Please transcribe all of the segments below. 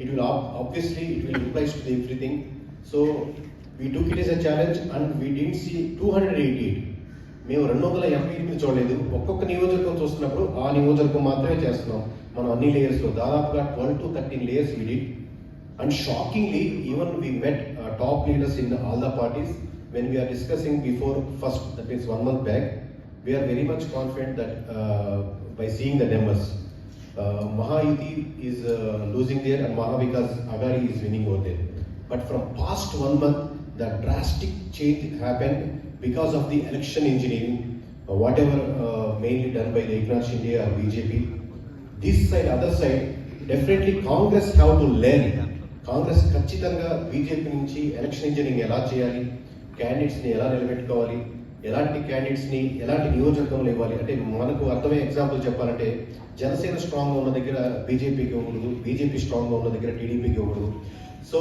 it will ob- obviously it will implies to everything. So we took it as a challenge and we didn't see 288. మేము రెండు వందల ఎనభై ఎనిమిది చూడలేదు. ఒక్కొక్క నియోజకవర్గం చూస్తున్నప్పుడు ఆ నియోజకవర్గం మాత్రమే చేస్తున్నాం. మనం అన్ని లేయర్స్లో దాదాపుగా twelve to thirteen layers we did and shockingly even we met top leaders in all the parties when we are discussing before first that means one month back we are very much confident that by seeing the numbers Mahayuti is uh, losing there and Mahavikas Agadi is winning over there. But from past one month, the drastic change happened because of the election engineering, uh, whatever uh, mainly done by the Eknath Shinde or BJP. This side, other side, definitely Congress have to learn. Congress ఖచ్చితంగా BJP నుంచి election engineering ఎలా చేయాలి క్యాండిడేట్స్ని ఎలా నిలబెట్టుకోవాలి ఎలాంటి క్యాండిడేట్స్ని ఎలాంటి నియోజకవర్గంలో ఇవ్వాలి? అంటే మనకు అర్థమయ్యే ఎగ్జాంపుల్ చెప్పాలంటే జనసేన స్ట్రాంగ్గా ఉన్న దగ్గర బీజేపీకి ఇవ్వకూడదు బీజేపీ స్ట్రాంగ్గా ఉన్న దగ్గర టీడీపీకి ఇవ్వకూడదు. So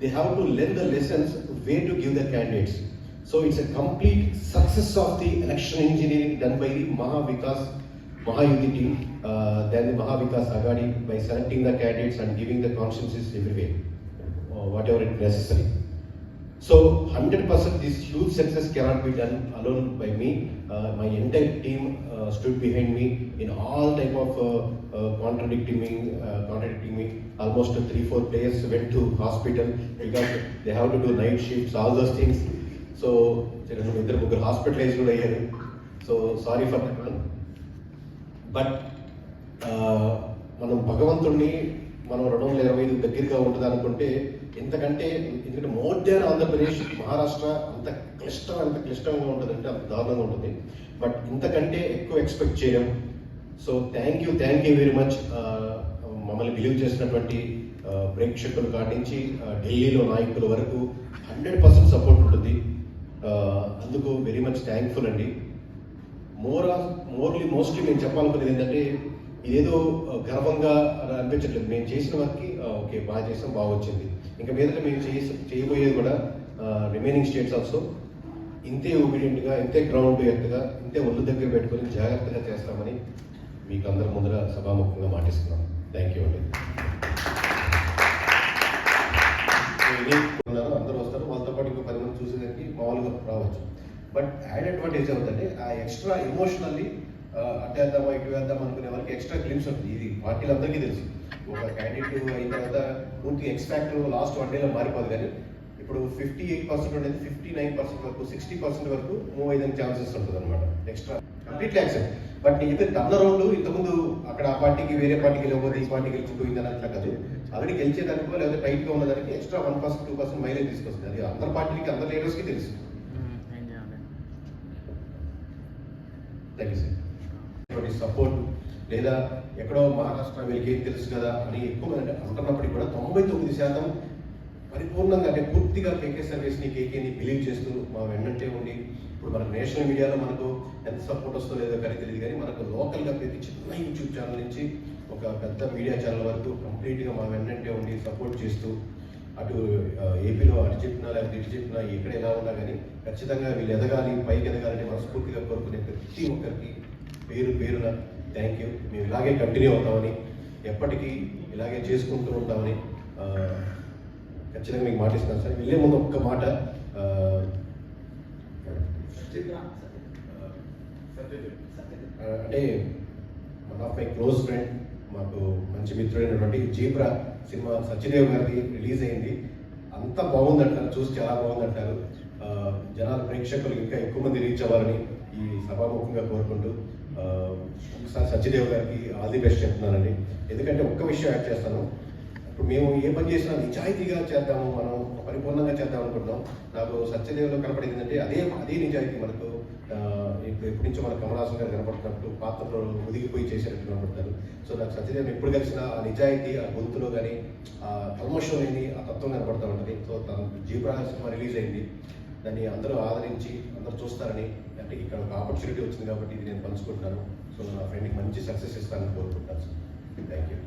they have to learn the lessons way to give the candidates so it's a complete success of the election engineering done by the Maha Vikas Mahayuti team uh, then the Aghadi by selecting the candidates and giving the the every way whatever it it. So 100% this huge success cannot be done alone by me. Uh, my entire team uh, stood behind me in all type of uh, uh, contradicting me, uh, contradicting me. Almost three, four players went to hospital because they have to do night shifts, all those things. So, ఇద్దరు ముగ్గురు hospitalise కూడా అయ్యారు so sorry for that one but మనం భగవంతుడిని మనం రెండు వందల ఇరవై ఐదు దగ్గరగా ఉంటుంది అనుకుంటే ఎందుకంటే ఎందుకంటే మోర్ దాన్ ఆంధ్రప్రదేశ్ మహారాష్ట్ర అంత క్లిష్టం అంత క్లిష్టంగా ఉంటుంది అంటే అంత దారుణంగా ఉంటుంది. బట్ ఇంతకంటే ఎక్కువ ఎక్స్పెక్ట్ చేయడం. So thank you thank you very much. మమ్మల్ని బిలీవ్ చేసినటువంటి ప్రేక్షకులు ప్రేక్షకుల కాడి నుంచి ఢిల్లీలో నాయకుల వరకు హండ్రెడ్ పర్సెంట్ సపోర్ట్ ఉంటుంది. అందుకు వెరీ మచ్ థ్యాంక్ఫుల్ అండి. మోర్ మోర్లీ మోస్ట్లీ నేను చెప్పాలనుకునేది ఏంటంటే ఇదేదో గర్వంగా అనిపించట్లేదు. మేము చేసిన వర్క్కి ఓకే బాగా చేసాం బాగా వచ్చింది. ఇంకా మీద మేము చేసి చేయబోయేది కూడా రిమైనింగ్ స్టేట్స్ ఆల్సో ఇంతే ఒబీడియంట్గా ఇంతే గ్రౌండ్ ఎత్తుగా ఇంతే ఒళ్ళు దగ్గర పెట్టుకొని జాగ్రత్తగా చేస్తామని మీకు అందరి ముందర సభాముఖంగా మాటిస్తున్నాం. థ్యాంక్ యూ అండి. ఇది ఉన్నారు అందరూ వస్తారు. వాళ్ళతో పాటు ఇంకో పది మంది చూసేదానికి మామూలుగా రావచ్చు. బట్ యాడ్ అడ్వాంటేజ్ అవుతుందంటే ఆ ఎక్స్ట్రా ఎమోషనల్లీ అటు వేద్దామా ఇటు వేద్దాం అనుకునే వాళ్ళకి ఎక్స్ట్రా గ్లిమ్స్ ఉంటుంది ఇది పార్టీలందరికీ తెలుసు. ఒక క్యాండిడేట్ అయిన తర్వాత పూర్తి ఎక్స్ట్రాక్ట్ లాస్ట్ వన్ డేలో మారిపోదు కానీ ఇప్పుడు ఫిఫ్టీ ఎయిట్ పర్సెంట్ ఉండేది ఫిఫ్టీ నైన్ పర్సెంట్ వరకు సిక్స్టీ పర్సెంట్ వరకు మూవ్ అయ్యే ఛాన్సెస్ ఉంటుంది అనమాట ఎక్స్ట్రా కంప్లీట్లీ యాక్సెప్ట్ బట్ నీకు అయితే టర్న్ అరౌండ్ ఇంతకుముందు అక్కడ ఆ పార్టీకి వేరే పార్టీకి వెళ్ళకపోతే ఈ పార్టీకి గెలిచిపోయింది అని అట్లా కాదు. ఆల్రెడీ గెలిచేదానికో లేదా టైట్గా ఉన్నదానికి extra one percent two percent mileage తీసుకొస్తుంది. అది అందరి పార్టీకి అందరి లీడర్స్కి తెలుసు. థ్యాంక్ యూ సార్ సపోర్ట్ లేదా ఎక్కడో మహారాష్ట్ర వీళ్ళకి ఏం తెలుసు కదా అని ఎక్కువ అంటున్నప్పటికీ కూడా తొంభై తొమ్మిది శాతం పరిపూర్ణంగా అంటే పూర్తిగా కేకే సర్వీస్ని కేకేని బిలీవ్ చేస్తూ మా వెన్నంటే ఉండి ఇప్పుడు మనకు నేషనల్ మీడియాలో మనకు ఎంత సపోర్ట్ వస్తుందో లేదో కానీ తెలియదు కానీ మనకు లోకల్గా ప్రతి చిన్న యూట్యూబ్ ఛానల్ నుంచి ఒక పెద్ద మీడియా ఛానల్ వరకు కంప్లీట్గా మా వెన్నంటే ఉండి సపోర్ట్ చేస్తూ అటు ఏపీలో అటు చెప్పినా లేకపోతే ఇటు చెప్పినా ఎక్కడ ఎలా ఉన్నా కానీ ఖచ్చితంగా వీళ్ళు ఎదగాలి పైకి ఎదగాలని మనస్ఫూర్తిగా కోరుకునే ప్రతి ఒక్కరికి పేరు పేరున థ్యాంక్ యూ మేము ఇలాగే కంటిన్యూ అవుతామని ఎప్పటికీ ఇలాగే చేసుకుంటూ ఉంటామని ఖచ్చితంగా మీకు మాటిస్తున్నాను సార్. వెళ్ళే ముందు ఒక్క మాట అంటే one of my close friend మాకు మంచి మిత్రుడైనటువంటి జీబ్రా సినిమా సత్యదేవ్ గారిది రిలీజ్ అయింది. అంత బాగుందంటారు చూసి చాలా బాగుందంటారు. జనాల ప్రేక్షకులు ఇంకా ఎక్కువ మంది రీచ్ అవ్వాలని ఈ సభాముఖంగా కోరుకుంటూ ఒకసారి సత్యదేవ్ గారికి ఆల్ ది బెస్ట్ చెప్తున్నానండి. ఎందుకంటే ఒక్క విషయం యాడ్ చేస్తాను. ఇప్పుడు మేము ఏ పని చేసినా నిజాయితీగా చేద్దాము మనం పరిపూర్ణంగా చేద్దాం అనుకుంటున్నాం. నాకు సత్యదేవులో కనపడేది ఏంటంటే అదే అదే నిజాయితీ మనకు ఎప్పటి నుంచో మన కమలాసన్ గారు కనపడుతున్నట్టు పాత్రలో ఒదిగిపోయి చేసేటట్టు కనపడతారు. సో నాకు సత్యదేవ్ ఎప్పుడు కలిసినా ఆ నిజాయితీ ఆ గొంతులో కానీ ఆ కల్మషం లేని ఆ తత్వం కనపడతా ఉంటుంది. సో తన జీవ సినిమా రిలీజ్ అయింది. దాన్ని అందరూ ఆదరించి అందరూ చూస్తారని అంటే ఇక్కడ ఒక ఆపర్చునిటీ వచ్చింది కాబట్టి ఇది నేను పంచుకుంటున్నాను. సో నా ఫ్రెండ్కి మంచి సక్సెస్ ఇస్తానని కోరుకుంటాను సార్ థ్యాంక్ యూ